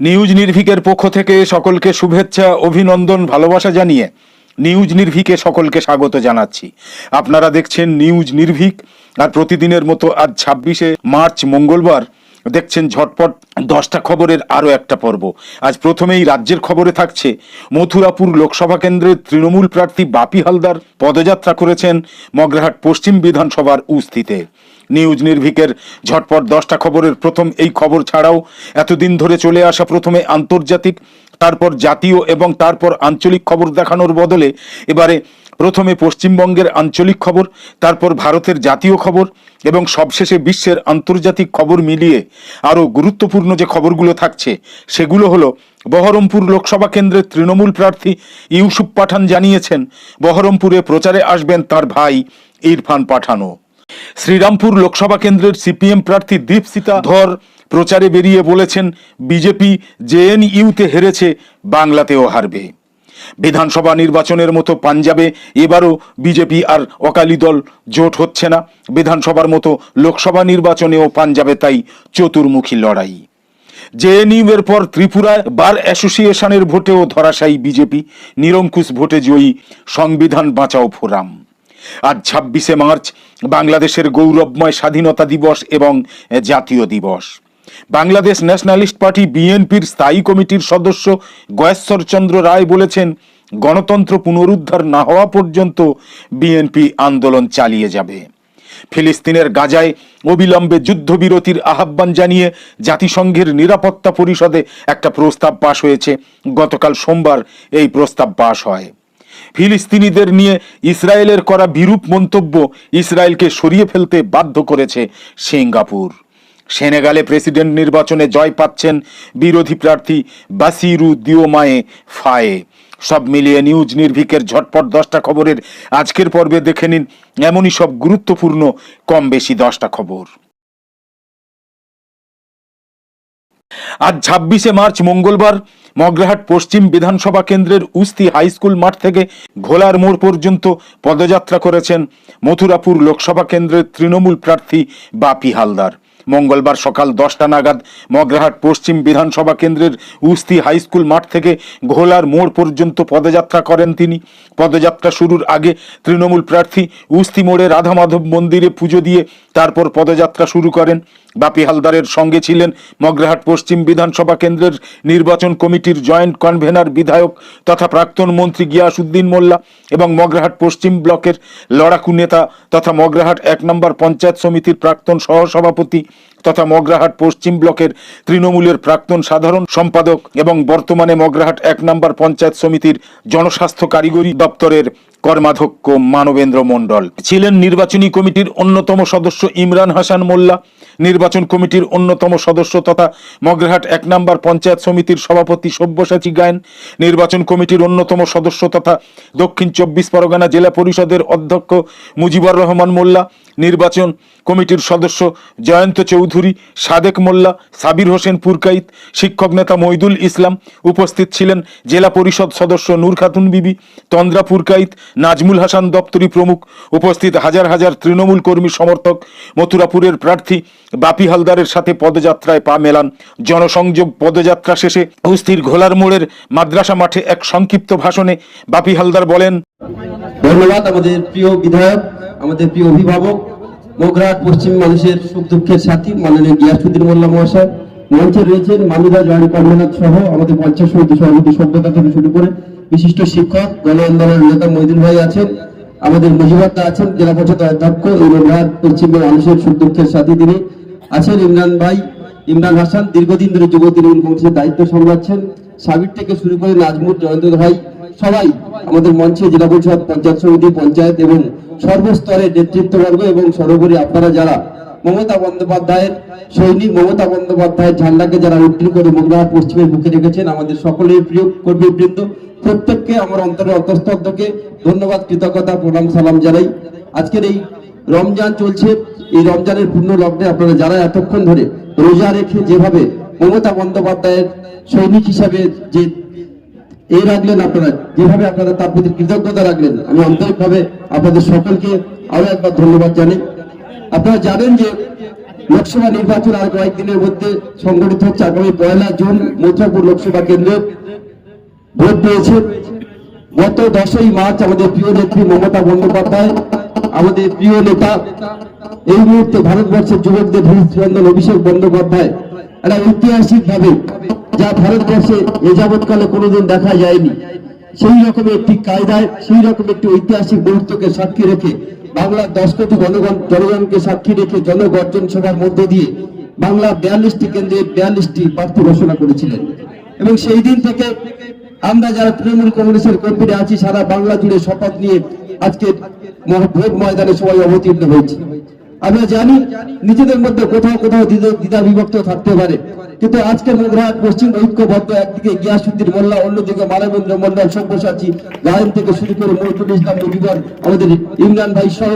News নির্ভীকের পক্ষ থেকে সকলকে শুভেচ্ছা, অভিনন্দন, ভালোবাসা জানিয়ে নিউজ নির্ভীকে সকলকে স্বাগত জানাচ্ছি। আপনারা দেখছেন নিউজ নির্ভীক, আর প্রতিদিনের মতো আজ ছাব্বিশে মার্চ, মঙ্গলবার, দেখছেন ঝটপট দশটা খবরের আরও একটা পর্ব। আজ প্রথমেই রাজ্যের খবরে থাকছে, মথুরাপুর লোকসভা কেন্দ্রের তৃণমূল প্রার্থী বাপি হালদার পদযাত্রা করেছেন মগরাহাট পশ্চিম বিধানসভার উস্থিতে নিউজ নির্ভীকের ঝটপট দশটা খবরের প্রথম এই খবর ছাড়াও এতদিন ধরে চলে আসা প্রথমে আন্তর্জাতিক, তারপর জাতীয় এবং তারপর আঞ্চলিক খবর দেখানোর বদলে এবারে প্রথমে পশ্চিমবঙ্গের আঞ্চলিক খবর, তারপর ভারতের জাতীয় খবর এবং সবশেষে বিশ্বের আন্তর্জাতিক খবর মিলিয়ে আরও গুরুত্বপূর্ণ যে খবরগুলো থাকছে সেগুলো হলো, বহরমপুর লোকসভা কেন্দ্রের তৃণমূল প্রার্থী ইউসুফ পাঠান জানিয়েছেন, বহরমপুরে প্রচারে আসবেন তার ভাই ইরফান পাঠানও। শ্রীরামপুর লোকসভা কেন্দ্রের সিপিএম প্রার্থী দীপসিতা ধর প্রচারে বেরিয়ে বলেছেন, বিজেপি জেএনইউতে হেরেছে, বাংলাতেও হারবে। বিধানসভা নির্বাচনের মতো পাঞ্জাবে এবারও বিজেপি আর অকালি দল জোট হচ্ছে না। বিধানসভার মতো লোকসভা নির্বাচনেও পাঞ্জাবে তাই চতুর্মুখী লড়াই। জেএনইউ এর পর ত্রিপুরায় বার অ্যাসোসিয়েশনের ভোটেও ধরাশায়ী বিজেপি। নিরঙ্কুশ ভোটে জয়ী সংবিধান বাঁচাও ফোরাম। আজ ছাব্বিশে মার্চ বাংলাদেশের গৌরবময় স্বাধীনতা দিবস এবং জাতীয় দিবস। বাংলাদেশ ন্যাশনালিস্ট পার্টি বিএনপির স্থায়ী কমিটির সদস্য গয়েশ্বর চন্দ্র রায় বলেছেন, গণতন্ত্র পুনরুদ্ধার না হওয়া পর্যন্ত বিএনপি আন্দোলন চালিয়ে যাবে। ফিলিস্তিনের গাজায় অবিলম্বে যুদ্ধবিরতির আহ্বান জানিয়ে জাতিসংঘের নিরাপত্তা পরিষদে একটা প্রস্তাব পাশ হয়েছে। গতকাল সোমবার এই প্রস্তাব পাশ হয়। ফিলিস্তিনিদের নিয়ে ইসরায়েলের করা বিরূপ মন্তব্য ইসরায়েলকে সরিয়ে ফেলতে বাধ্য করেছে সিঙ্গাপুর। সেনেগালে প্রেসিডেন্ট নির্বাচনে জয় পাচ্ছেন বিরোধী প্রার্থী বাসিরু দিওমায়ে ফায়ে। সব মিলিয়ে নিউজ নির্ভীকের ঝটপট দশটা খবরের আজকের পর্বে দেখে নিন এমনই সব গুরুত্বপূর্ণ কম বেশি দশটা খবর। আজ ছাব্বিশে মার্চ, মঙ্গলবার, মগরাহাট পশ্চিম বিধানসভা কেন্দ্রের উস্তি হাইস্কুল মাঠ থেকে ঘোলার মোড় পর্যন্ত পদযাত্রা করেছেন মথুরাপুর লোকসভা কেন্দ্রের তৃণমূল প্রার্থী বাপি হালদার। মঙ্গলবার সকাল দশটা নাগাদ মগরাহাট পশ্চিম বিধানসভা কেন্দ্রের উস্তি হাইস্কুল মাঠ থেকে ঘোলার মোড় পর্যন্ত পদযাত্রা করেন তিনি। পদযাত্রা শুরুর আগে তৃণমূল প্রার্থী উস্তি মোড়ে রাধা মাধব মন্দিরে পুজো দিয়ে তারপর পদযাত্রা শুরু করেন। বাপি হালদারের সঙ্গে ছিলেন মগরাহাট পশ্চিম বিধানসভা কেন্দ্রের নির্বাচন কমিটির জয়েন্ট কনভেনার বিধায়ক তথা প্রাক্তন মন্ত্রী গিয়াসুদ্দিন মোল্লা এবং মগরাহাট পশ্চিম ব্লকের লড়াকু নেতা তথা মগরাহাট এক নম্বর পঞ্চায়েত সমিতির প্রাক্তন সহসভাপতি তথা মগরাহাট পশ্চিম ব্লকের তৃণমূলের প্রাক্তন সাধারণ সম্পাদক এবং বর্তমানে মগরাহাট এক নম্বর পঞ্চায়েত সমিতির জনস্বাস্থ্য কারিগরি দপ্তরের কর্মাধ্যক্ষ মানবেন্দ্র মণ্ডল। ছিলেন নির্বাচনী কমিটির অন্যতম সদস্য ইমরান হাসান মোল্লা, নির্বাচন কমিটির অন্যতম সদস্য তথা মগরাহাট এক নম্বর পঞ্চায়েত সমিতির সভাপতি সব্যসাচী গায়েন, নির্বাচন কমিটির অন্যতম সদস্য তথা দক্ষিণ চব্বিশ পরগনা জেলা পরিষদের অধ্যক্ষ মুজিবুর রহমান মোল্লা নির্বাচন কমিটির সদস্য জয়ন্ত চৌধুরী, সাদেক মোল্লা, সাবির হোসেন পুরকাইত, শিক্ষক নেতা মইদুল ইসলাম উপস্থিত ছিলেন, জেলা পরিষদ সদস্য নূর খাতুন বিবি, তন্দ্রা পুরকাইত, নাজমুল হাসান দপ্তরি প্রমুখ, উপস্থিত হাজার হাজার তৃণমূল কর্মী সমর্থক, মথুরাপুরের প্রার্থী বাপি হালদারের সাথে পদযাত্রায় পা মেলান। জনসংযোগ পদযাত্রা শেষে অস্থির ঘোলার মোড়ের মাদ্রাসা মাঠে এক সংক্ষিপ্ত ভাষণে বাপি হালদার বলেন, ধন্যবাদ আমাদের প্রিয় বিধায়ক, আমাদের প্রিয় অভিভাবক মোগরাট পশ্চিম মানুষের সুখ দুঃখের সাথী মাননীয় গিয়াসুদ্দিন মোল্লা মহাশয়। মঞ্চে রয়েছেন মামিদা জয়েন্ট কনভেনার সহ আমাদের পঞ্চায়েত সমিতি সভাপতি সভ্যতা থেকে শুরু করে বিশিষ্ট শিক্ষক, গণ আন্দোলনের নেতা মহিদুল ভাই আছেন, আমাদের মুজিবাদ্দা আছেন, জেলা পরিষদ অধ্যক্ষ মোগরাট পশ্চিমের মানুষের সুখ দুঃখের সাথী তিনি আছেন, ইমরান ভাই, ইমরান হাসান, দীর্ঘদিন ধরে যুব তৃণমূল কংগ্রেসের দায়িত্ব সামলাচ্ছেন। সাবির থেকে শুরু করে নাজমুর, জয়ন্ত ভাই, সবাই আমাদের মঞ্চে, জেলা পরিষদ, পঞ্চায়েত সমিতি, পঞ্চায়েত এবং সর্বস্তরের নেতৃত্ববর্গ এবং সর্বোপরি আপনারা যারা মমতা বন্দ্যোপাধ্যায়ের সৈনিক মমতা বন্দ্যোপাধ্যায়ের ঝান্ডাকে যারা উত্তীর্ণ করে মোগলাহাট পশ্চিমের বুকে রেখেছেন, আমাদের সকলের প্রিয় কর্মীবৃন্দ, প্রত্যেককে আমার অন্তরের অন্তঃস্থল থেকে ধন্যবাদ, কৃতজ্ঞতা, প্রণাম, সালাম জানাই। আজকের এই রমজান চলছে। এই রমজানের পূর্ণ লগ্নে আপনারা যারা এতক্ষণ ধরে রোজা রেখে যেভাবে মমতা বন্দ্যোপাধ্যায়ের সৈনিক হিসাবে যে এই রাখলেন আপনারা, যেভাবে আপনারা তার প্রতি কৃতজ্ঞতা রাখলেন, আমি আন্তরিকভাবে আপনাদের সকলকে আরও একবার ধন্যবাদ জানাই। আপনারা জানেন যে লোকসভা নির্বাচন আর কয়েকদিনের মধ্যে সংগঠিত হচ্ছে আগামী পয়লা জুন মথুরাপুর লোকসভা কেন্দ্রে ভোট পেয়েছে। গত দশই মার্চ আমাদের প্রিয় নেত্রী মমতা বন্দ্যোপাধ্যায়, আমাদের প্রিয় নেতা, এই মুহূর্তে ভারতবর্ষের যুবকদের হৃদস্পন্দন অভিষেক বন্দ্যোপাধ্যায়, একটা ঐতিহাসিক ভাবে যা ভারতবর্ষে এ যাবৎকালে কোনোদিন দেখা যায়নি। সেই রকম একটি কায়দায়, সেই রকম একটি ঐতিহাসিক মুহূর্তকে সাক্ষী রেখে বাংলার দশ কোটি জনগণ, জনগণকে সাক্ষী রেখে জনগর্জন সভার মধ্য দিয়ে বাংলা বিয়াল্লিশটি কেন্দ্রে বিয়াল্লিশটি প্রার্থী ঘোষণা করেছিলেন। এবং সেই দিন থেকে আমরা যারা তৃণমূল কংগ্রেসের কর্মীরা আছি, সারা বাংলা জুড়ে শপথ নিয়ে আজকে ভোট ময়দানে সবাই অবতীর্ণ হয়েছে। আমরা জানি, নিজেদের মধ্যে কোথাও কোথাও দ্বিধা- বিভক্ত থাকতে পারে। কিন্তু আজকের মুদ্রাহাট পশ্চিম ঐক্যবদ্ধ, একদিকে গিয়াসুদ্দিন মোল্লা, অন্যদিকে মানবেন্দ্র মন্ডল সব্যসাচী, গায়ন থেকে শুরু করে মৌতুল ইসলাম নবীগণ, আমাদের ইমরান ভাই সহ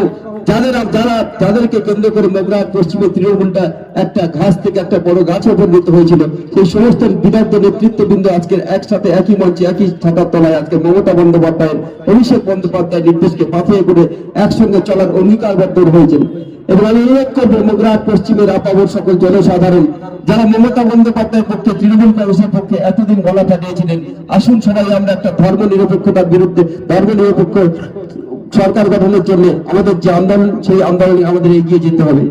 যাদের যারা, যাদেরকে কেন্দ্র করে মোগরাহাট পশ্চিমের তৃণমূলটা একটা ঘাস থেকে একটা বড় গাছে পরিণত হয়েছিল। সেই সমস্ত বিদগ্ধ নেতৃত্ববৃন্দ আজকের একসাথে, একই মঞ্চে, একই ছাতার তলায় আজকে মমতা বন্দ্যোপাধ্যায়ের, অভিষেক বন্দ্যোপাধ্যায়ের নির্দেশকে পাঠিয়ে করে একসঙ্গে চলার অঙ্গীকারবদ্ধ হয়েছেন এবং আমি অনুরোধ করব মোগরাহাট পশ্চিমের আপাবর সকল জনসাধারণ, যারা মমতা বন্দ্যোপাধ্যায়ের পক্ষে, তৃণমূল কংগ্রেসের পক্ষে এতদিন গলা ফাটিয়েছিলেন। আসুন সবাই আমরা একটা ধর্ম নিরপেক্ষতার বিরুদ্ধে ধর্ম নিরপেক্ষ সরকার গঠনের জন্য আমাদের যে আন্দোলন, সেই আন্দোলনে আমাদের এগিয়ে যেতে হবে।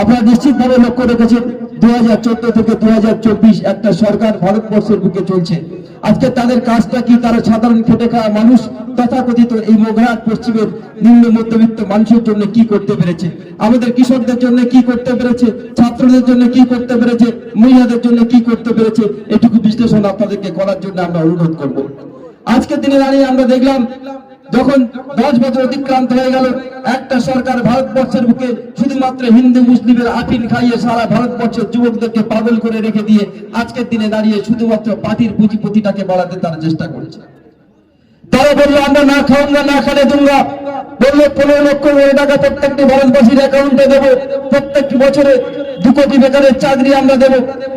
আপনারা নিশ্চিতভাবে লক্ষ্য রেখেছেন দু হাজার চোদ্দ থেকে দু হাজার চব্বিশ একটা সরকার ভারতবর্ষের বুকে চলছে। আজকে তাদের কাজটা কি? তারা সাধারণ খেটে খাওয়া মানুষ, তথাকথিত এই মোগরাট পশ্চিমের নিম্ন মধ্যবিত্ত মানুষের জন্য কি করতে পেরেছে? আমাদের কৃষকদের জন্য কি করতে পেরেছে? ছাত্রদের জন্য কি করতে পেরেছে? মহিলাদের জন্য কি করতে পেরেছে? এটুকু বিশ্লেষণ আপনাদেরকে করার জন্য আমরা অনুরোধ করব। আজকের দিনে দাঁড়িয়ে আমরা দেখলাম যখন দশ বছর অতিক্রান্ত হয়ে গেল, একটা সরকার ভারতবর্ষের বুকে শুধুমাত্র হিন্দু মুসলিমের আফিন খাইয়ে সারা ভারতবর্ষের যুবকদেরকে পাগল করে রেখে দিয়ে আজকের দিনে দাঁড়িয়ে শুধুমাত্র পার্টির পুঁজিপতিটাকে বাড়াতে তারা চেষ্টা করেছে। তারা বলল, আমরা না খাওয়াঙ্গা না খালে দুঙ্গা বলল, পনেরো লক্ষ টাকা প্রত্যেকটি ভারতবাসীর অ্যাকাউন্টে দেবো। প্রত্যেকটি বছরে দু কোটি বেকারের চাকরি আমরা দেব।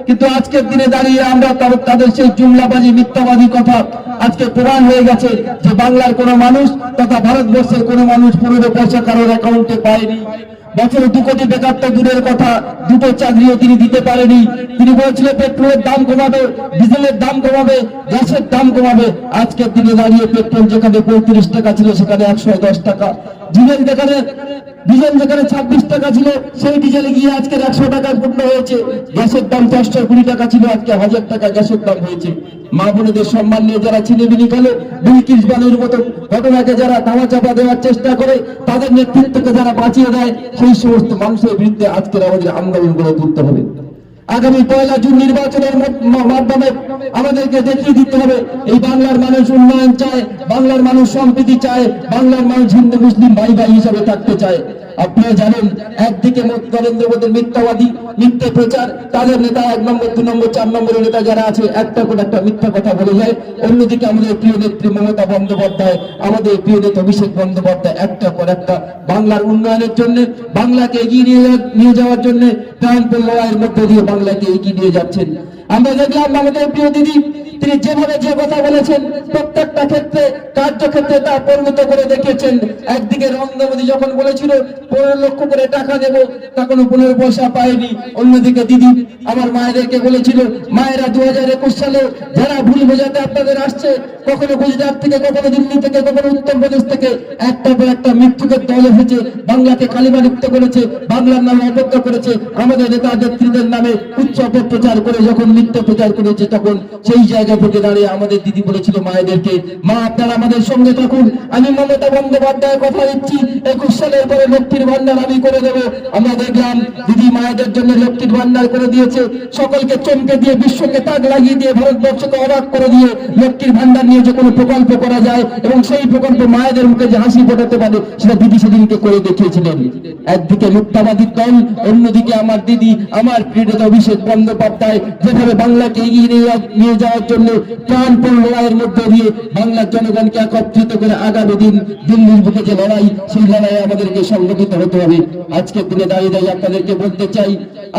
কিন্তু আজকের দিনে দাঁড়িয়ে আমরা তাদের- সেই জুমলাবাজি, মিথ্যাবাদী কথা আজকে প্রমাণ হয়ে গেছে যে বাংলার কোনো মানুষ তথা ভারতবর্ষের কোনো মানুষ পনেরো পয়সা কারোর অ্যাকাউন্টে পায়নি। বছরে দু কোটি বেকার তো দূরের কথা, দুটো চাকরিও তিনি দিতে পারেনি। তিনি বলেছিলেন পেট্রোলের দাম কমাবে, ডিজেলের দাম কমাবে, গ্যাসের দাম কমাবে। আজকের দিনে দাঁড়িয়ে পেট্রোল যেখানে পঁয়ত্রিশ টাকা ছিল, সেখানে একশো দশ টাকা। ডিজেল যেখানে ডিজেল যেখানে ছাব্বিশ টাকা ছিল, সেই ডিজেলে গিয়ে আজকে একশো টাকায় পূর্ণ হয়েছে। গ্যাসের দাম চারশো কুড়ি টাকা ছিল, আজকে হাজার টাকা গ্যাসের দাম হয়েছে। মা বোনেদের সম্মান নিয়ে যারা ছিনিমিনি খেলে দুই বানের মতো ঘটনাকে যারা ধামা চাপা দেওয়ার চেষ্টা করে, তাদের নেতৃত্বকে যারা বাঁচিয়ে দেয়, সেই সমস্ত মানুষের বিরুদ্ধে আজকের আমাদের আন্দোলন গড়ে তুলতে হবে। আগামী পয়লা জুন নির্বাচনের মাধ্যমে আমাদেরকে দেখিয়ে দিতে হবে। এই বাংলার মানুষ উন্নয়ন চায়, বাংলার মানুষ সম্প্রীতি চায়, বাংলার মানুষ হিন্দু, মুসলিম ভাই ভাই হিসাবে থাকতে চায়। আপনারা জানেন, একদিকে নরেন্দ্র মোদীর মিথ্যাবাদী, মিথ্যে প্রচার, তাদের নেতা এক নম্বর, দু নম্বর, চার নম্বরের নেতা যারা আছে, একটা করে একটা মিথ্যা কথা বলে যায়। অন্যদিকে আমাদের প্রিয় নেত্রী মমতা বন্দ্যোপাধ্যায়, আমাদের প্রিয় নেতা অভিষেক বন্দ্যোপাধ্যায়, একটা পর একটা বাংলার উন্নয়নের জন্য, বাংলাকে এগিয়ে নিয়ে যাওয়ার জন্য প্রাণপণ লড়াইয়ের মধ্যে দিয়ে বাংলাকে এগিয়ে নিয়ে যাচ্ছেন। আমরা দেখলাম আমাদের প্রিয় দিদি তিনি যেভাবে যে কথা বলেছেন, প্রত্যেকটা ক্ষেত্রে, কার্যক্ষেত্রে তা পরিণত করে দেখিয়েছেন। একদিকে মোদী যখন বলেছিল, পনেরো লক্ষ করে টাকা দেব তখন পনেরো পয়সা পায়নি। অন্যদিকে দিদি, আমার মায়েদেরকে বলেছিল, মায়েরা দু হাজার একুশ সালে যারা ভুল বোঝাতে আপনাদের আসছে, কখনো গুজরাট থেকে, কখনো দিল্লি থেকে, কখনো উত্তরপ্রদেশ থেকে একটা পর একটা মৃত্যুকে দল এসেছে বাংলাকে কালিমালিপ্ত করেছে, বাংলার নামে অপেক্ষা করেছে, আমাদের নেতা নেত্রীদের নামে উচ্চ অপপ্রচার করে যখন মিথ্যে প্রচার করেছে তখন সেই জায়গা থেকে দাঁড়িয়ে আমাদের দিদি বলেছিল মায়েদেরকে, মা, আপনারা আমাদের সঙ্গে থাকুন। আমি মমতা বন্দ্যোপাধ্যায় কথা দিচ্ছি। একুশ সালের পরে লক্ষ্মীর ভান্ডার আমি করে দেব। আমরা দেখলাম দিদি মায়েদের জন্য লক্ষ্মীর ভান্ডার করে দিয়েছে। সকলকে চমকে দিয়ে, বিশ্বকে তাক লাগিয়ে দিয়ে, ভারতবর্ষকে অবাক করে দিয়ে লক্ষ্মীর ভান্ডার নিয়ে যে কোনো প্রকল্প করা যায় এবং সেই প্রকল্প মায়েদের মুখে যে হাসি ফোটাতে পারে, সেটা দিদি সেদিনকে করে দেখিয়েছিলেন। একদিকে মিথ্যাবাদী দল, অন্যদিকে আমার দিদি, আমার প্রিয় অভিষেক বন্দ্যোপাধ্যায়, যেভাবে বাংলাকে এগিয়ে নিয়ে যাওয়ার জন্য প্রাণপণ লড়াইয়ের মধ্যে দিয়ে বাংলার জনগণকে একত্রিত করে আগামী দিন দিল্লির বুকে যে লড়াই, সেই লড়াইয়ে আমাদেরকে সংগঠিত হতে হবে। আজকের দিনে দাঁড়িয়ে দাঁড়িয়ে আপনাদেরকে বলতে চাই,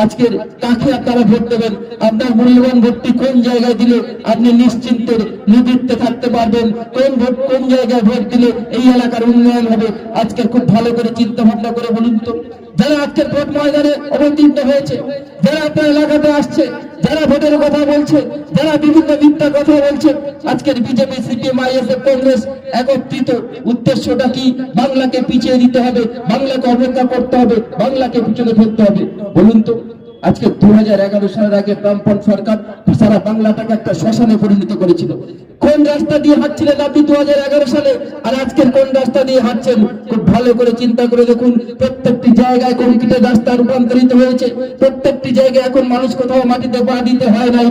আজকের কাকে আপনারা ভোট দেবেন? আপনার মূল্যবান ভোটটি কোন জায়গায় দিলে আপনি নিশ্চিন্তের নিবৃত্তে থাকতে পারবেন? কোন ভোট কোন জায়গায় ভোট দিলে এই এলাকার উন্নয়ন হবে? আজকে খুব ভালো করে চিন্তা ভাবনা করে বলুন তো। যারা আজকের ভোট ময়দানে অবতীর্ণ হয়েছে, যারা আপনার এলাকাতে আসছে, যারা ভোটের কথা বলছে, যারা বিভিন্ন মিথ্যা কথা বলছে, আজকের বিজেপি, সিপিএম, আইএসএফ, কংগ্রেস একত্রিত উদ্দেশ্যটা কি? বাংলাকে পিছিয়ে দিতে হবে, বাংলাকে অপেক্ষা করতে হবে, বাংলাকে পিছনে ফেলতে হবে। বলুন তো। আজকে দু হাজার এগারো সালের আগে বামপন সরকার সারা বাংলাটাকে একটা শ্মশানে পরিণত করেছিল। কোন রাস্তা দিয়ে হাঁটছিলেন আপনি দু সালে? আর আজকের কোন রাস্তা দিয়ে হাঁটছেন? খুব ভালো করে চিন্তা করে দেখুন, প্রত্যেকটি জায়গায় কংক্রিটের রাস্তা রূপান্তরিত হয়েছে। প্রত্যেকটি জায়গায় এখন মানুষ কোথাও মাটিতে পা দিতে হয় না এই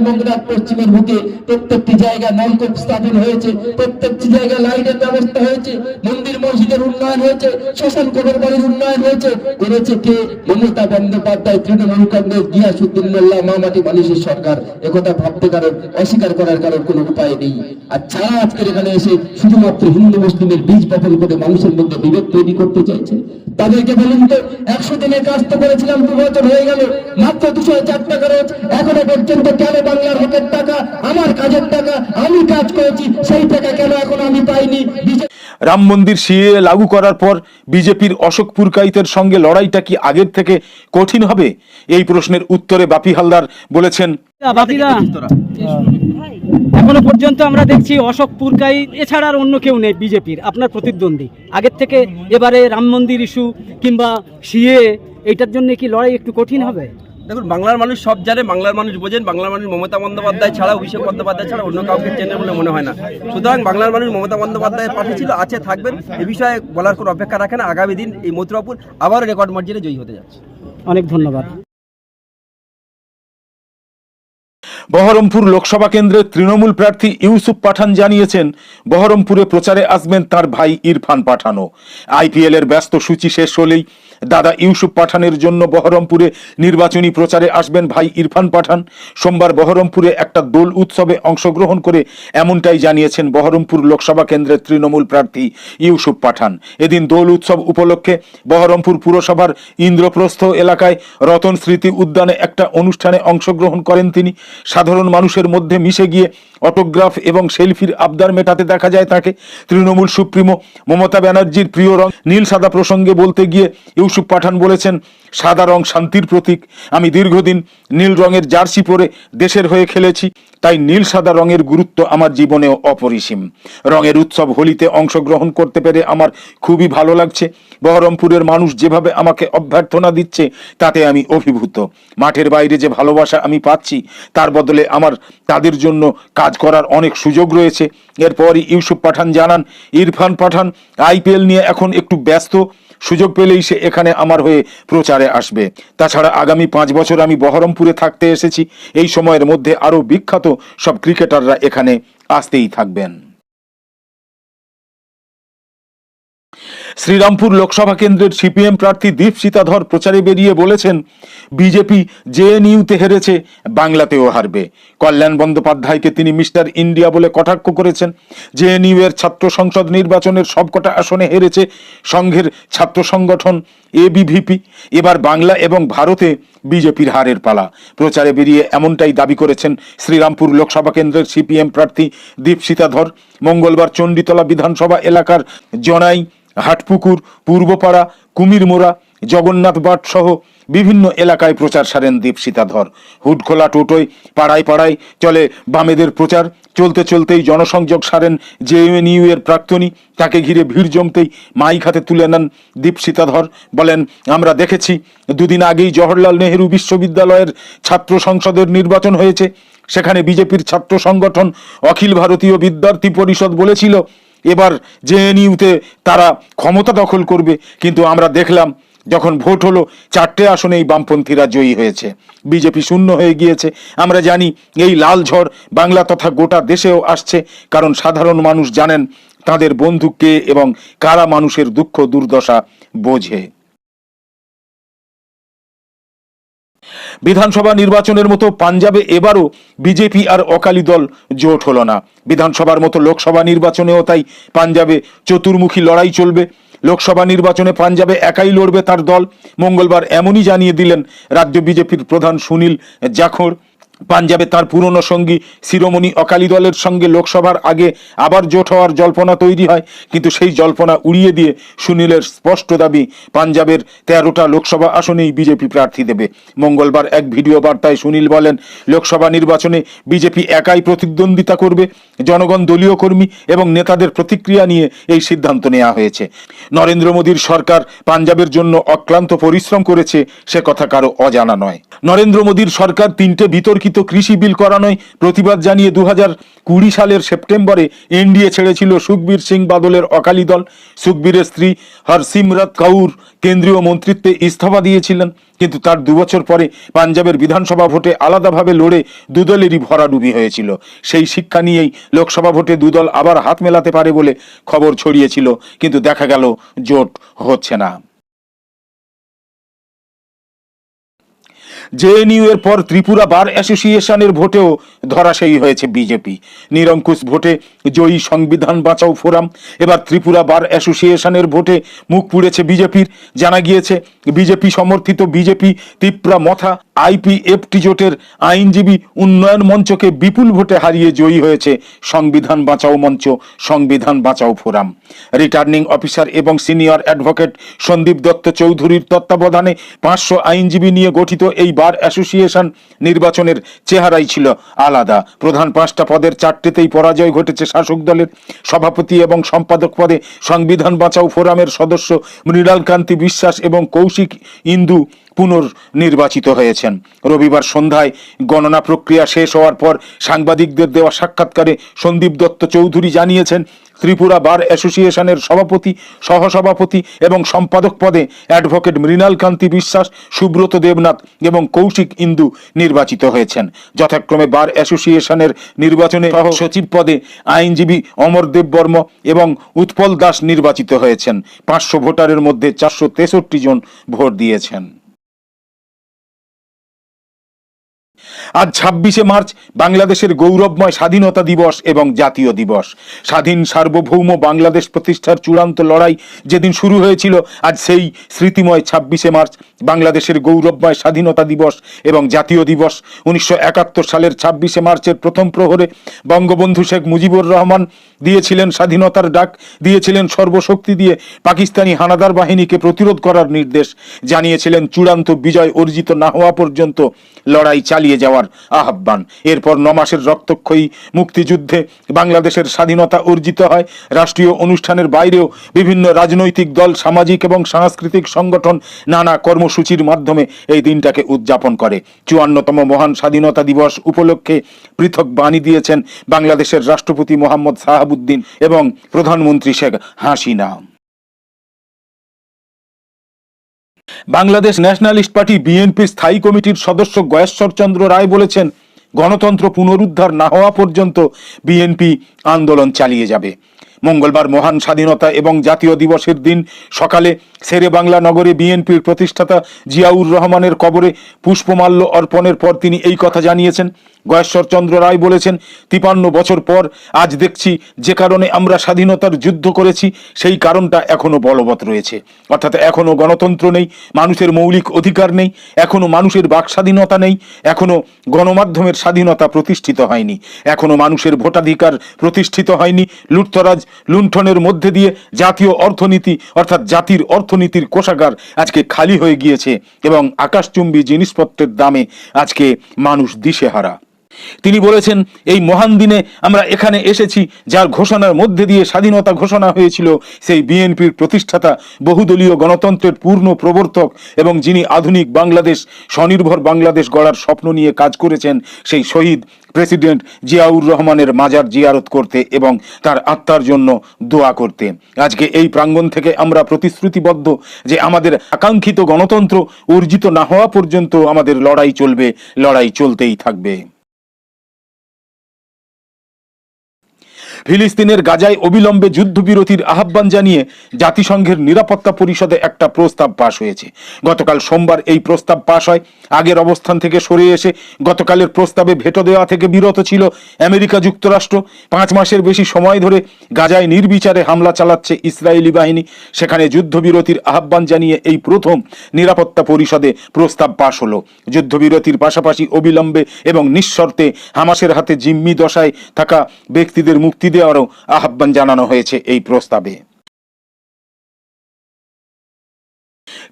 পশ্চিমের বুকে। প্রত্যেকটি জায়গায় নলকূপ স্থাপন হয়েছে। প্রত্যেকটি জায়গায় লাইটের ব্যবস্থা হয়েছে। মন্দির মসজিদের উন্নয়ন হয়েছে। শ্মশান কোটের বাড়ির উন্নয়ন হয়েছে। করেছে কে? মমতা বন্দ্যোপাধ্যায়, তৃণমূল কংগ্রেস। গিয়াসুদ্দিন মোল্লা মামাটি মানুষের সরকার একথা ভাবতে কারণ, অস্বীকার করার কারণ কোনো উপায় নেই। আর যারা আজকের এখানে এসে শুধুমাত্র হিন্দু মুসলিমের বীজ বপন করে মানুষের মধ্যে বিভেদ তৈরি করতে চাইছে, তাদেরকে বলুন তো, একশো দিনের কাজ তো করেছিলাম, দু বছর হয়ে গেল, মাত্র দুশো চার টাকা রোজ এখনও পর্যন্ত কেন বাংলার হকের টাকা, আমার কাজের টাকা, আমি কাজ করেছি, সেই টাকা কেন এখন আমি পাইনি? বিজেপি রাম মন্দির সিএ লাগু করার পর বিজেপির অশোক পুরকাইতের সঙ্গে লড়াইটা কি আগের থেকে কঠিন হবে? এই প্রশ্নের উত্তরে বাপি হালদার বলেছেন এখনও পর্যন্ত আমরা দেখছি অশোক পুরকাই, এছাড়া আর অন্য কেউ নেই বিজেপির, আপনার প্রতিদ্বন্দ্বী। আগের থেকে এবারে রাম মন্দির ইস্যু কিংবা সিএ এইটার জন্য কি লড়াই একটু কঠিন হবে? দেখুন, বাংলার মানুষ সব জানে, বাংলার মানুষ বোঝেন, বাংলার মানুষ মমতা বন্দ্যোপাধ্যায় ছাড়া, অভিষেক বন্দ্যোপাধ্যায় ছাড়া অন্য কাউকে চেনে বলে মনে হয় না। সুতরাং বাংলার মানুষ মমতা বন্দ্যোপাধ্যায়ের পাশে ছিল, আছে, থাকবেন, এ বিষয়ে বলার কোনো অপেক্ষা রাখে না। আগামী দিন এই মথুরাপুর আবারও রেকর্ড মার্জিনে জয়ী হতে যাচ্ছে। অনেক ধন্যবাদ। বহরমপুর লোকসভা কেন্দ্রের তৃণমূল প্রার্থী ইউসুফ পাঠান জানিয়েছেন, বহরমপুরে প্রচারে আসবেন তার ভাই ইরফান পাঠানও। আইপিএল এর ব্যস্ত সূচি শেষ হলেই দাদা ইউসুফ পাঠানের জন্য বহরমপুরে নির্বাচনী প্রচারে আসবেন ভাই ইরফান পাঠান। সোমবার বহরমপুরে একটা দোল উৎসবে অংশগ্রহণ করে এমনটাই জানিয়েছেন বহরমপুর লোকসভা কেন্দ্রের তৃণমূল প্রার্থী ইউসুফ পাঠান। এদিন দোল উৎসব উপলক্ষে বহরমপুর পুরসভার ইন্দ্রপ্রস্থ এলাকায় রতন স্মৃতি উদ্যানে একটা অনুষ্ঠানে অংশগ্রহণ করেন তিনি। সাধারণ মানুষের মধ্যে মিশে গিয়ে অটোগ্রাফ এবং সেলফির আবদার মেটাতে দেখা যায় তাকে। তৃণমূল সুপ্রিমো মমতা ব্যানার্জির প্রিয় রং নীল সাদা প্রসঙ্গে বলতে গিয়ে ইউসুফ পাঠান বলেছেন, সাদা রং শান্তির প্রতীক। আমি দীর্ঘদিন নীল রঙের জার্সি পরে দেশের হয়ে খেলেছি। তাই নীল সাদা রঙের গুরুত্ব আমার জীবনেও অপরিসীম। রঙের উৎসব হোলিতে অংশগ্রহণ করতে পেরে আমার খুবই ভালো লাগছে। বহরমপুরের মানুষ যেভাবে আমাকে অভ্যর্থনা দিচ্ছে, তাতে আমি অভিভূত। মাঠের বাইরে যে ভালোবাসা আমি পাচ্ছি, তার বদলে আমার, তাদের জন্য কাজ করার অনেক সুযোগ রয়েছে। এরপরই ইউসুফ পাঠান জানান, ইরফান পাঠান, আইপিএল নিয়ে এখন একটু ব্যস্ত। সুযোগ পেলেই সে এখানে আমার হয়ে প্রচারে আসবে। তাছাড়া আগামী পাঁচ বছর আমি বহরমপুরে থাকতে এসেছি। এই সময়ের মধ্যে আরও বিখ্যাত সব ক্রিকেটাররা এখানে আসতেই থাকবেন। শ্রীরামপুর লোকসভা কেন্দ্রের সিপিএম প্রার্থী দীপ সীতাধর প্রচারে বেরিয়ে বলেছেন, বিজেপি জেএনইউতে হেরেছে, বাংলাতেও হারবে। কল্যাণ বন্দ্যোপাধ্যায়কে তিনি মিস্টার ইন্ডিয়া বলে কটাক্ষ করেছেন। জেএনইউ এর ছাত্র সংসদ নির্বাচনের সবকটা আসনে হেরেছে সংঘের ছাত্র সংগঠন এবিভিপি এবার বাংলা এবং ভারতে বিজেপির হারের পালা। প্রচারে বেরিয়ে এমনটাই দাবি করেছেন শ্রীরামপুর লোকসভা কেন্দ্রের সিপিএম প্রার্থী দীপ সীতাধর। মঙ্গলবার চণ্ডীতলা বিধানসভা এলাকার জনাই হাটপুকুর, পূর্বপাড়া, কুমিরমোড়া, জগন্নাথ বাট সহ বিভিন্ন এলাকায় প্রচার সারেন দীপ সীতাধর। হুডখোলা টোটোয় পাড়ায় পাড়ায় চলে বামেদের প্রচার। চলতে চলতেই জনসংযোগ সারেন জেএনইউ এর প্রাক্তনী। তাকে ঘিরে ভিড় জমতেই মাইক হাতে তুলে নেন দীপ সীতাধর। বলেন, আমরা দেখেছি, দুদিন আগেই জওহরলাল নেহেরু বিশ্ববিদ্যালয়ের ছাত্র সংসদের নির্বাচন হয়েছে। সেখানে বিজেপির ছাত্র সংগঠন অখিল ভারতীয় বিদ্যার্থী পরিষদ বলেছিল এবার জেএনইউতে তারা ক্ষমতা দখল করবে। কিন্তু আমরা দেখলাম, যখন ভোট হলো, চারটে আসনে এই বামপন্থীরা জয়ী হয়েছে। বিজেপি শূন্য হয়ে গিয়েছে। আমরা জানি, এই লাল ঝড় বাংলা তথা গোটা দেশেও আসছে, কারণ সাধারণ মানুষ জানেন, তাদের বন্ধু কে এবং কারা মানুষের দুঃখ দুর্দশা বোঝে। বিধানসভা নির্বাচনের মতো পাঞ্জাবে এবারও বিজেপি আর অকালি দল জোট হল না। বিধানসভার মতো লোকসভা নির্বাচনেও তাই পাঞ্জাবে চতুর্মুখী লড়াই চলবে। লোকসভা নির্বাচনে পাঞ্জাবে একাই লড়বে তার দল। মঙ্গলবার এমনই জানিয়ে দিলেন রাজ্য বিজেপির প্রধান সুনীল জাখর। পাঞ্জাবে তার পুরনো সঙ্গী শিরোমণি অকালি দলের সঙ্গে লোকসভার আগে আবার জোট হওয়ার জল্পনা তৈরি হয়। কিন্তু সেই জল্পনা উড়িয়ে দিয়ে সুনীলের স্পষ্ট দাবি, পাঞ্জাবের তেরোটা লোকসভা আসনেই বিজেপি প্রার্থী দেবে। মঙ্গলবার এক ভিডিও বার্তায় সুনীল বলেন, লোকসভা নির্বাচনে বিজেপি একাই প্রতিদ্বন্দ্বিতা করবে। জনগণ, দলীয় কর্মী এবং নেতাদের প্রতিক্রিয়া নিয়ে এই সিদ্ধান্ত নেওয়া হয়েছে। নরেন্দ্র মোদীর সরকার পাঞ্জাবের জন্য অক্লান্ত পরিশ্রম করেছে, সে কথা কারও অজানা নয়। নরেন্দ্র মোদীর সরকার তিনটে বিতর্কিত কৃষি বিল করানোয় প্রতিবাদ জানিয়ে দু কুড়ি সালের সেপ্টেম্বরে এনডিএ ছেড়েছিল সুখবীর সিং বাদলের অকালি দল। সুখবীরের স্ত্রী হরসিমরত কাউর কেন্দ্রীয় মন্ত্রিত্বে ইস্তফা দিয়েছিলেন, কিন্তু তার দুবছর পরে পাঞ্জাবের বিধানসভা ভোটে আলাদাভাবে লড়ে দুদলেরই ভরাডুবি হয়েছিল। সেই শিক্ষা নিয়েই লোকসভা ভোটে দুদল আবার হাত মেলাতে পারে বলে খবর ছড়িয়েছিল, কিন্তু দেখা গেল জোট হচ্ছে না। জেএনইউ এর পর ত্রিপুরা বার অ্যাসোসিয়েশনের ভোটেও ধরাশায়ী হয়েছে বিজেপি। নিরঙ্কুশ ভোটে জয়ী সংবিধান বাঁচাও ফোরাম। এবার ত্রিপুরা বার অ্যাসোসিয়েশনের ভোটে মুখ পুড়েছে বিজেপির। জানা গিয়েছে, বিজেপি সমর্থিত বিজেপি ত্রিপুরা মথা আইপিএফটি জোটের আইনজীবী উন্নয়ন মঞ্চকে বিপুল ভোটে হারিয়ে জয়ী হয়েছে সংবিধান বাঁচাও মঞ্চ, সংবিধান বাঁচাও ফোরাম। রিটার্নিং অফিসার এবং সিনিয়র অ্যাডভোকেট সন্দীপ দত্ত চৌধুরীর তত্ত্বাবধানে পাঁচশো আইনজীবী নিয়ে গঠিত এই বার অ্যাসোসিয়েশন নির্বাচনের চেহারাই ছিল আলাদা। প্রধান পাঁচটা পদের চারটেতেই পরাজয় ঘটেছে শাসক দলের সভাপতি এবং সম্পাদক পদে সংবিধান বাঁচাও ফোরামের সদস্য মৃণালকান্তি বিশ্বাস এবং কৌশিক ইন্দু পুনর্নির্বাচিত হয়েছেন। রবিবার সন্ধ্যায় গণনা প্রক্রিয়া শেষ হওয়ার পর সাংবাদিকদের দেওয়া সাক্ষাৎকারে সন্দীপ দত্ত চৌধুরী জানিয়েছেন, ত্রিপুরা বার অ্যাসোসিয়েশনের সভাপতি, সহসভাপতি এবং সম্পাদক পদে অ্যাডভোকেট মৃণাল কান্তি বিশ্বাস, সুব্রত দেবনাথ এবং কৌশিক ইন্দু নির্বাচিত হয়েছেন। যথাক্রমে বার অ্যাসোসিয়েশনের নির্বাচনে সচিব পদে আইনজীবী অমর দেব বর্ম এবং উৎপল দাস নির্বাচিত হয়েছেন। পাঁচশো ভোটারের মধ্যে চারশো তেষট্টি জন ভোট দিয়েছেন। আজ ছাব্বিশে মার্চ বাংলাদেশের গৌরবময় স্বাধীনতা দিবস এবং জাতীয় দিবস। স্বাধীন সার্বভৌম বাংলাদেশ প্রতিষ্ঠার চূড়ান্ত লড়াই যেদিন শুরু হয়েছিল, আজ সেই স্মৃতিময় ছাব্বিশে মার্চ বাংলাদেশের গৌরবময় স্বাধীনতা দিবস এবং জাতীয় দিবস। উনিশশো একাত্তর সালের ছাব্বিশে মার্চের প্রথম প্রহরে বঙ্গবন্ধু শেখ মুজিবুর রহমান দিয়েছিলেন স্বাধীনতার ডাক, দিয়েছিলেন সর্বশক্তি দিয়ে পাকিস্তানি হানাদার বাহিনীকে প্রতিরোধ করার নির্দেশ, জানিয়েছিলেন চূড়ান্ত বিজয় অর্জিত না হওয়া পর্যন্ত লড়াই চালিয়ে যাওয়ার আহ্বান। এরপর নমাসের রক্তক্ষয়ী মুক্তিযুদ্ধে বাংলাদেশের স্বাধীনতা অর্জিত হয়। রাষ্ট্রীয় অনুষ্ঠানের বাইরেও বিভিন্ন রাজনৈতিক দল, সামাজিক এবং সাংস্কৃতিক সংগঠন নানা কর্মসূচির মাধ্যমে এই দিনটাকে উদযাপন করে। চুয়ান্নতম মহান স্বাধীনতা দিবস উপলক্ষে পৃথক বাণী দিয়েছেন বাংলাদেশের রাষ্ট্রপতি মোহাম্মদ সাহাবুদ্দিন এবং প্রধানমন্ত্রী Sheikh Hasina. Bangladesh Nationalist Party BNP স্থায়ী কমিটির সদস্য গয়েশ্বর চন্দ্র রায় বলেছেন, গণতন্ত্র পুনরুদ্ধার না হওয়া পর্যন্ত বিএনপি আন্দোলন চালিয়ে যাবে। মঙ্গলবার মহান স্বাধীনতা এবং জাতীয় দিবসের দিন সকালে শেরে বাংলা নগরে বিএনপির প্রতিষ্ঠাতা জিয়াউর রহমানের কবরে পুষ্পমাল্য অর্পণের পর তিনি এই কথা জানিয়েছেন। গয়েশ্বর চন্দ্র রায় বলেছেন, তিপান্ন বছর পর আজ দেখছি যে কারণে আমরা স্বাধীনতার যুদ্ধ করেছি, সেই কারণটা এখনও বলবৎ রয়েছে। অর্থাৎ এখনও গণতন্ত্র নেই, মানুষের মৌলিক অধিকার নেই, এখনও মানুষের বাক স্বাধীনতা নেই, এখনও গণমাধ্যমের স্বাধীনতা প্রতিষ্ঠিত হয়নি, এখনও মানুষের ভোটাধিকার প্রতিষ্ঠিত হয়নি, লুটতরাজ লুণ্ঠনের মধ্যে দিয়ে জাতীয় অর্থনীতি, অর্থাৎ জাতির অর্থনীতির কোষাগার আজকে খালি হয়ে গিয়েছে এবং আকাশচুম্বী জিনিসপত্রের দামে আজকে মানুষ দিশেহারা। তিনি বলেছেন, এই মহান দিনে আমরা এখানে এসেছি, যার ঘোষণার মধ্যে দিয়ে স্বাধীনতা ঘোষণা হয়েছিল, সেই বিএনপির প্রতিষ্ঠাতা, বহুদলীয় গণতন্ত্রের পূর্ণ প্রবর্তক এবং যিনি আধুনিক বাংলাদেশ, স্বনির্ভর বাংলাদেশ গড়ার স্বপ্ন নিয়ে কাজ করেছেন, সেই শহীদ প্রেসিডেন্ট জিয়াউর রহমানের মাজার জিয়ারত করতে এবং তার আত্মার জন্য দোয়া করতে। আজকে এই প্রাঙ্গণ থেকে আমরা প্রতিশ্রুতিবদ্ধ যে আমাদের আকাঙ্ক্ষিত গণতন্ত্র অর্জিত না হওয়া পর্যন্ত আমাদের লড়াই চলবে, লড়াই চলতেই থাকবে। ফিলিস্তিনের গাজায় অবিলম্বে যুদ্ধবিরতির আহ্বান জানিয়ে জাতিসংঘের নিরাপত্তা পরিষদে একটা প্রস্তাব পাশ হয়েছে। গতকাল সোমবার এই প্রস্তাব পাশ হয়। আগের অবস্থান থেকে সরে এসে গতকালের প্রস্তাবে ভেটো দেওয়া থেকে বিরত ছিল আমেরিকা যুক্তরাষ্ট্র। পাঁচ মাসের বেশি সময় ধরে গাজায় নির্বিচারে হামলা চালাচ্ছে ইসরায়েলি বাহিনী। সেখানে যুদ্ধবিরতির আহ্বান জানিয়ে এই প্রথম নিরাপত্তা পরিষদে প্রস্তাব পাশ হলো। যুদ্ধবিরতির পাশাপাশি অবিলম্বে এবং নিঃশর্তে হামাসের হাতে জিম্মি দশায় থাকা ব্যক্তিদের মুক্তি দেওয়ারও আহ্বান জানানো হয়েছে এই প্রস্তাবে।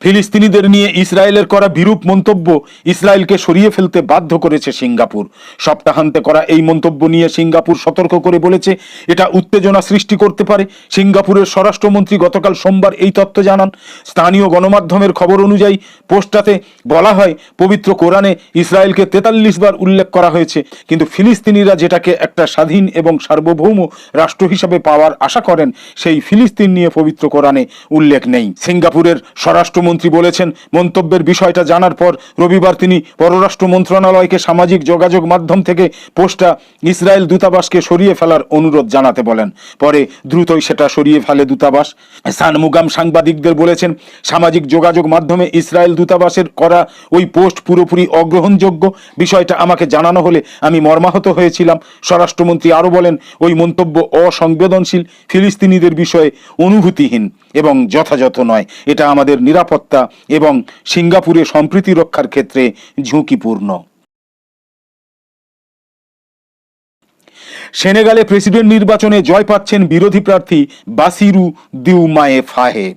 ফিলিস্তিনিদের নিয়ে ইসরায়েলের করা বিরূপ মন্তব্য ইসরায়েলকে সরিয়ে ফেলতে বাধ্য করেছে সিঙ্গাপুর। সপ্তাহান্তে করা এই মন্তব্য নিয়ে সিঙ্গাপুর সতর্ক করে বলেছে, এটা উত্তেজনা সৃষ্টি করতে পারে। সিঙ্গাপুরের স্বরাষ্ট্রমন্ত্রী গতকাল সোমবার এই তথ্য জানান। স্থানীয় গণমাধ্যমের খবর অনুযায়ী পোস্টাতে বলা হয়, পবিত্র কোরআনে ইসরায়েলকে তেতাল্লিশ বার উল্লেখ করা হয়েছে, কিন্তু ফিলিস্তিনিরা যেটাকে একটা স্বাধীন এবং সার্বভৌম রাষ্ট্র হিসাবে পাওয়ার আশা করেন, সেই ফিলিস্তিন নিয়ে পবিত্র কোরআনে উল্লেখ নেই। সিঙ্গাপুরের স্বরাষ্ট্রমন্ত্রী বলেছেন, মন্তব্যের বিষয়টা জানার পর রবিবার তিনি পররাষ্ট্র মন্ত্রণালয়কে সামাজিক যোগাযোগ মাধ্যম থেকে পোস্টটা ইসরায়েল দূতাবাসকে সরিয়ে ফেলার অনুরোধ জানাতে বলেন। পরে দ্রুতই সেটা সরিয়ে ফেলে দূতাবাস। সান মুগাম সাংবাদিকদের বলেছেন, সামাজিক যোগাযোগ মাধ্যমে ইসরায়েল দূতাবাসের করা ওই পোস্ট পুরোপুরি অগ্রহণযোগ্য। বিষয়টা আমাকে জানানো হলে আমি মর্মাহত হয়েছিলাম। স্বরাষ্ট্রমন্ত্রী আরও বলেন, ওই মন্তব্য অসংবেদনশীল। ফিলিস্তিনিদের বিষয়ে অনুভূতিহীন। এবং যথাযথ নয়। এটা আমাদের নিরাপত্তা এবং সিঙ্গাপুরে সম্প্রীতি রক্ষার ক্ষেত্রে ঝুঁকিপূর্ণ। সেনেগালে প্রেসিডেন্ট নির্বাচনে জয় পাচ্ছেন বিরোধী প্রার্থী বাসিরু দিউমায়ে ফাহে।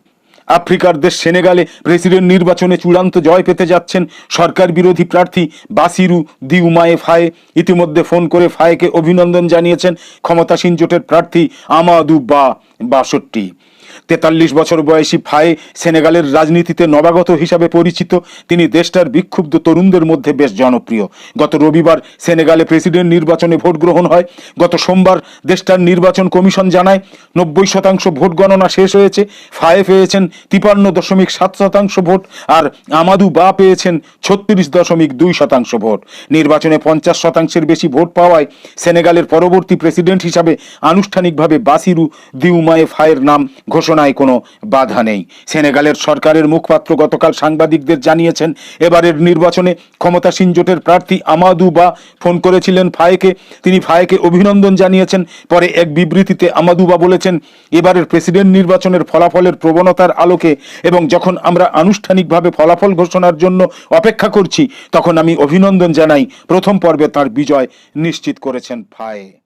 আফ্রিকার দেশ সেনেগালে প্রেসিডেন্ট নির্বাচনে চূড়ান্ত জয় পেতে যাচ্ছেন সরকার বিরোধী প্রার্থী বাসিরু দিউমায়ে ফায়ে ইতিমধ্যে ফোন করে ফায়েকে অভিনন্দন জানিয়েছেন ক্ষমতাসীন জোটের প্রার্থী আমাদু বা বাষট্টি। তেতাল্লিশ বছর বয়সী ফায়ে সেনেগালের রাজনীতিতে নবাগত হিসাবে পরিচিত। তিনি দেশটার বিক্ষুব্ধ তরুণদের মধ্যে বেশ জনপ্রিয়। গত রবিবার সেনেগালে প্রেসিডেন্ট নির্বাচনে ভোট গ্রহণ হয়। গত সোমবার দেশটার নির্বাচন কমিশন জানায়, নব্বই শতাংশ ভোট গণনা শেষ হয়েছে, ফায়ে পেয়েছেন তিপান্ন দশমিক সাত শতাংশ ভোট আর আমাদু বা পেয়েছেন ছত্রিশ দশমিক দুই শতাংশ ভোট। নির্বাচনে পঞ্চাশ শতাংশের বেশি ভোট পাওয়ায় সেনেগালের পরবর্তী প্রেসিডেন্ট হিসাবে আনুষ্ঠানিকভাবে বাসিরু দিউমায়ে ফায়ের নাম ঘোষণায় কোনো বাধা নেই। সেনেগালের সরকারের মুখপাত্র গতকাল সাংবাদিকদের জানিয়েছেন, এবারের নির্বাচনে ক্ষমতাসীন জোটের প্রার্থী আমাদু বা ফোন করেছিলেন ফায়েকে। তিনি ফায়েকে অভিনন্দন জানিয়েছেন, পরে এক বিবৃতিতে আমাদুবা বলেছেন, এবারের প্রেসিডেন্ট নির্বাচনের ফলাফলের প্রবণতার আলোকে এবং যখন আমরা আনুষ্ঠানিকভাবে ফলাফল ঘোষণার জন্য অপেক্ষা করছি, তখন আমি অভিনন্দন জানাই। প্রথম পর্বে তার বিজয় নিশ্চিত করেছেন ফায়ে।